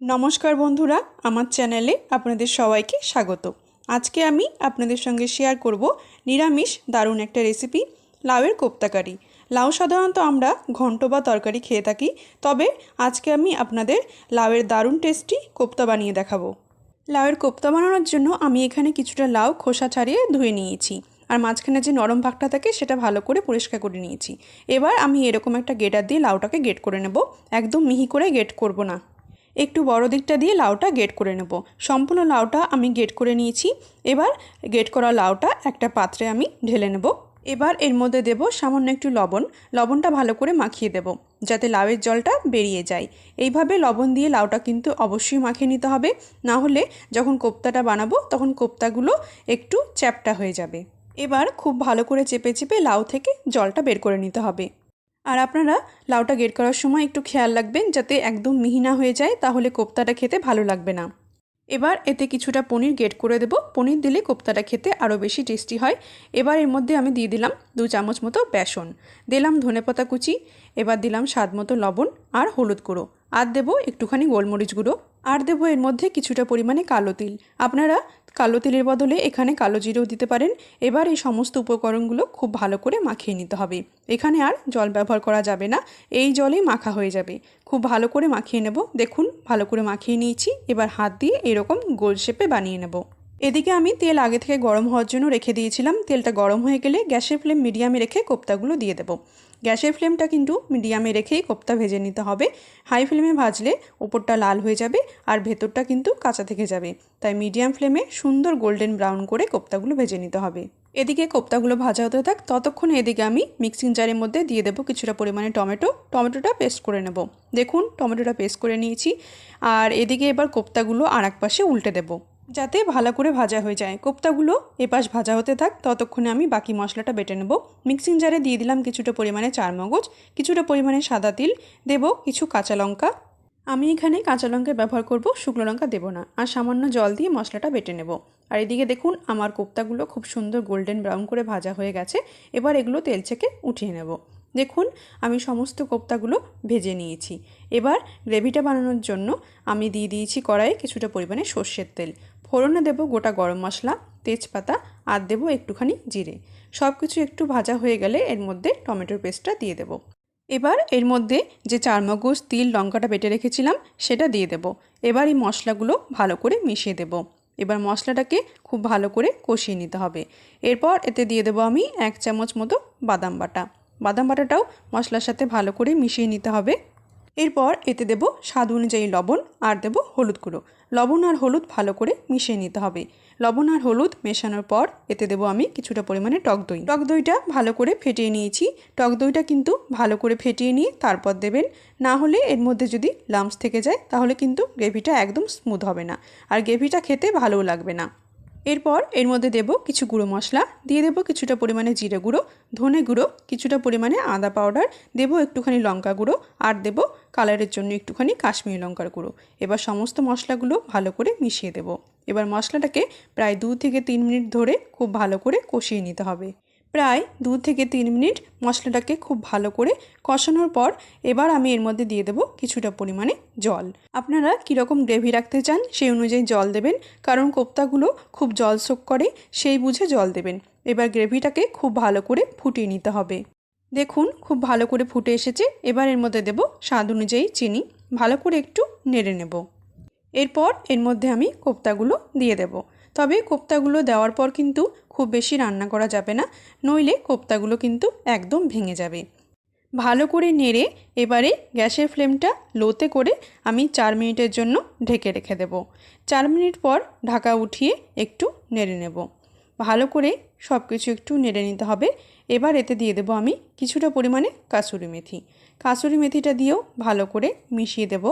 নমস্কার বন্ধুরা, আমার চ্যানেলে আপনাদের সবাইকে স্বাগত। আজকে আমি আপনাদের সঙ্গে শেয়ার করব নিরামিষ দারুণ একটা রেসিপি লাউয়ের কোপ্তাকারি। লাউ সাধারণত আমরা ঘন্ট বা তরকারি খেয়ে থাকি, তবে আজকে আমি আপনাদের লাউয়ের দারুণ টেস্টি কোপ্তা বানিয়ে দেখাবো। লাউয়ের কোপ্তা বানানোর জন্য আমি এখানে কিছুটা লাউ খোসা ছাড়িয়ে ধুয়ে নিয়েছি, আর মাঝখানে যে নরম ভাগটা থাকে সেটা ভালো করে পরিষ্কার করে নিয়েছি। এবার আমি এরকম একটা গেটার দিয়ে লাউটাকে গেট করে নেব, একদম মিহি করে গেট করব না। একটু বড় দিকটা দিয়ে লাউটা গেট করে নেব। সম্পূর্ণ লাউটা আমি গেট করে নিয়েছি। এবার গেট করা লাউটা একটা পাত্রে আমি ঢেলে নেব। এবার এর মধ্যে দেব সামান্য একটু লবণ। লবণটা ভালো করে মাখিয়ে দেব, যাতে লাউয়ের জলটা বেরিয়ে যায়। এইভাবে লবণ দিয়ে লাউটা কিন্তু অবশ্যই মাখিয়ে নিতে হবে। না হলে যখন কোপ্তাটা বানাবো, তখন কোপ্তাগুলো একটু চ্যাপটা হয়ে যাবে। এবার খুব ভালো করে চেপে চেপে লাউ থেকে জলটা বের করে নিতে হবে। আর আপনারা লাউটা গেট করার সময় একটু খেয়াল রাখবেন যাতে একদম মিহি না হয়ে যায়, তাহলে কোপ্তাটা খেতে ভালো লাগবে না। এবার এতে কিছুটা পনির গেট করে দেব। পনির দিলে কোপ্তাটা খেতে আরও বেশি টেস্টি হয়। এবার এর মধ্যে আমি দিয়ে দিলাম দু চামচ মতো বেসন। দিলাম ধনেপাতা কুচি, এবার দিলাম স্বাদ মতো লবণ আর হলুদ গুঁড়ো। আর দেবো একটুখানি গোলমরিচ গুঁড়ো। আর দেবো এর মধ্যে কিছুটা পরিমাণে কালো তিল। আপনারা কালো তেলের বদলে এখানে কালো জিরেও দিতে পারেন। এবার এই সমস্ত উপকরণগুলো খুব ভালো করে মাখিয়ে নিতে হবে। এখানে আর জল ব্যবহার করা যাবে না। এই জলেই মাখা হয়ে যাবে। খুব ভালো করে মাখিয়ে নেব। দেখুন, ভালো করে মাখিয়ে নিয়েছি। এবার হাত দিয়ে এরকম গোল শেপে বানিয়ে নেব। এদিকে আমি তেল আগে থেকে গরম হওয়ার জন্য রেখে দিয়েছিলাম। তেলটা গরম হয়ে গেলে গ্যাসের ফ্লেম মিডিয়ামে রেখে কোপ্তাগুলো দিয়ে দেবো। গ্যাসের ফ্লেমটা কিন্তু মিডিয়ামে রেখেই কোপ্তা ভেজে নিতে হবে। হাই ফ্লেমে ভাজলে ওপরটা লাল হয়ে যাবে আর ভেতরটা কিন্তু কাঁচা থেকে যাবে। তাই মিডিয়াম ফ্লেমে সুন্দর গোল্ডেন ব্রাউন করে কোপ্তাগুলো ভেজে নিতে হবে। এদিকে কোপ্তাগুলো ভাজা হতে থাক, ততক্ষণ এদিকে আমি মিক্সিং জারের মধ্যে দিয়ে দেবো কিছুটা পরিমাণে টমেটো। টমেটোটা পেস্ট করে নেব। দেখুন, টমেটোটা পেস্ট করে নিয়েছি। আর এদিকে এবার কোপ্তাগুলো আর এক পাশে উল্টে দেবো। যাতে ভালো করে ভাজা হয়ে যায়। কোপ্তাগুলো এপাশ ভাজা হতে থাক, ততক্ষণে আমি বাকি মশলাটা বেটে নেব। মিক্সিং জারে দিয়ে দিলাম কিছুটা পরিমাণে চার মগজ, কিছুটা পরিমাণে সাদা তিল, দেব কিছু কাঁচা লঙ্কা। আমি এখানে কাঁচা লঙ্কা ব্যবহার করব, শুকনো লঙ্কা দেবো না। আর সামান্য জল দিয়ে মশলাটা বেটে নেব। আর এদিকে দেখুন, আমার কোপ্তাগুলো খুব সুন্দর গোল্ডেন ব্রাউন করে ভাজা হয়ে গেছে। এবার এগুলো তেল থেকে উঠিয়ে নেব। দেখুন, আমি সমস্ত কোপ্তাগুলো ভেজে নিয়েছি। এবার গ্রেভিটা বানানোর জন্য আমি দিয়ে দিয়েছি কড়াইয়ে কিছুটা পরিমাণে সর্ষের তেল। ফোড়নে দেবো গোটা গরম মশলা, তেজপাতা, আর দেবো একটুখানি জিরে। সব কিছু একটু ভাজা হয়ে গেলে এর মধ্যে টমেটোর পেস্টটা দিয়ে দেবো। এবার এর মধ্যে যে চারমগজ তিল লঙ্কাটা বেটে রেখেছিলাম, সেটা দিয়ে দেব। এবার এই মশলাগুলো ভালো করে মিশিয়ে দেব। এবার মশলাটাকে খুব ভালো করে কষিয়ে নিতে হবে। এরপর এতে দিয়ে দেবো আমি এক চামচ মতো বাদাম বাটা। বাদাম বাটাটাও মশলার সাথে ভালো করে মিশিয়ে নিতে হবে। এরপর এতে দেব স্বাদ অনুযায়ী লবণ আর দেব হলুদ গুঁড়ো। লবণ আর হলুদ ভালো করে মিশিয়ে নিতে হবে। লবণ আর হলুদ মেশানোর পর এতে দেবো আমি কিছুটা পরিমাণে টক দই। টক দইটা ভালো করে ফেটিয়ে নিয়েছি। টক দইটা কিন্তু ভালো করে ফেটিয়ে নিয়ে তারপর দেবেন। না হলে এর মধ্যে যদি লাম্পস থেকে যায়, তাহলে কিন্তু গ্রেভিটা একদম স্মুথ হবে না। আর গ্রেভিটা খেতে ভালোও লাগবে না। এরপর এর মধ্যে দেব কিছু গুঁড়ো মশলা, দিয়ে দেব কিছুটা পরিমাণে জিরে গুঁড়ো, ধনে গুঁড়ো, কিছুটা পরিমাণে আদা পাউডার দেব একটুখানি লঙ্কা গুঁড়ো, আর দেব কালারের জন্য একটুখানি কাশ্মীরি লঙ্কার গুঁড়ো। এবার সমস্ত মশলাগুলো ভালো করে মিশিয়ে দেব। এবার মশলাটাকে প্রায় দু থেকে তিন মিনিট ধরে খুব ভালো করে কষিয়ে নিতে হবে। প্রায় দু থেকে তিন মিনিট মশলাটাকে খুব ভালো করে কষানোর পর এবার আমি এর মধ্যে দিয়ে দেবো কিছুটা পরিমাণে জল। আপনারা কীরকম গ্রেভি রাখতে চান সেই অনুযায়ী জল দেবেন, কারণ কোপ্তাগুলো খুব জল শোক করে সেই বুঝে জল দেবেন। এবার গ্রেভিটাকে খুব ভালো করে ফুটিয়ে নিতে হবে। দেখুন, খুব ভালো করে ফুটে এসেছে। এবার এর মধ্যে দেব স্বাদ অনুযায়ী চিনি। ভালো করে একটু নেড়ে নেব। এরপর এর মধ্যে আমি কোপ্তাগুলো দিয়ে দেব। তবে কোপ্তাগুলো দেওয়ার পর কিন্তু খুব বেশি রান্না করা যাবে না, নইলে কোপ্তাগুলো কিন্তু একদম ভেঙে যাবে। ভালো করে নেড়ে এবারে গ্যাসের ফ্লেমটা লোতে করে আমি চার মিনিটের জন্য ঢেকে রেখে দেব। চার মিনিট পর ঢাকা উঠিয়ে একটু নেড়ে নেব। ভালো করে সব কিছু একটু নেড়ে নিতে হবে। এবার এতে দিয়ে দেবো আমি কিছুটা পরিমাণে কাসুরি মেথি। কাসুরি মেথিটা দিয়েও ভালো করে মিশিয়ে দেব।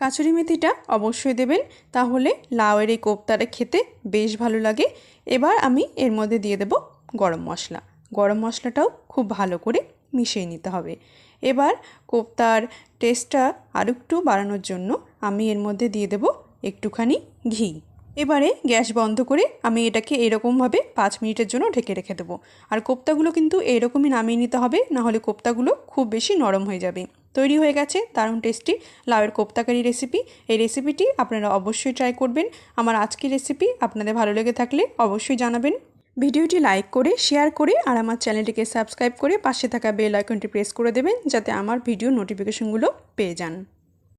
কাসুরি মেথিটা অবশ্যই দেবেন। তাহলে লাউয়ের এই কোপ্তাটা খেতে বেশ ভালো লাগে। এবার আমি এর মধ্যে দিয়ে দেব গরম মশলা। গরম মশলাটাও খুব ভালো করে মিশিয়ে নিতে হবে। এবার কোপ্তার টেস্টটা আরও একটু বাড়ানোর জন্য আমি এর মধ্যে দিয়ে দেব একটুখানি ঘি। এবারে গ্যাস বন্ধ করে আমি এটাকে এরকমভাবে পাঁচ মিনিটের জন্য ঢেকে রেখে দেবো। আর কোপ্তাগুলো কিন্তু এরকমই নামিয়ে নিতে হবে, নাহলে কোপ্তাগুলো খুব বেশি নরম হয়ে যাবে। তৈরি হয়ে গেছে, দারুণ টেস্টি লাউয়ের কোপ্তাকারি রেসিপি এই রেসিপিটি আপনারা অবশ্যই ট্রাই করবেন। আমার আজকের রেসিপি আপনাদের ভালো লেগে থাকলে অবশ্যই জানাবেন। ভিডিওটি লাইক করে শেয়ার করে আর আমার চ্যানেলটিকে সাবস্ক্রাইব করে পাশে থাকা বেল আইকনটি প্রেস করে দেবেন, যাতে আমার ভিডিও নোটিফিকেশনগুলো পেয়ে যান।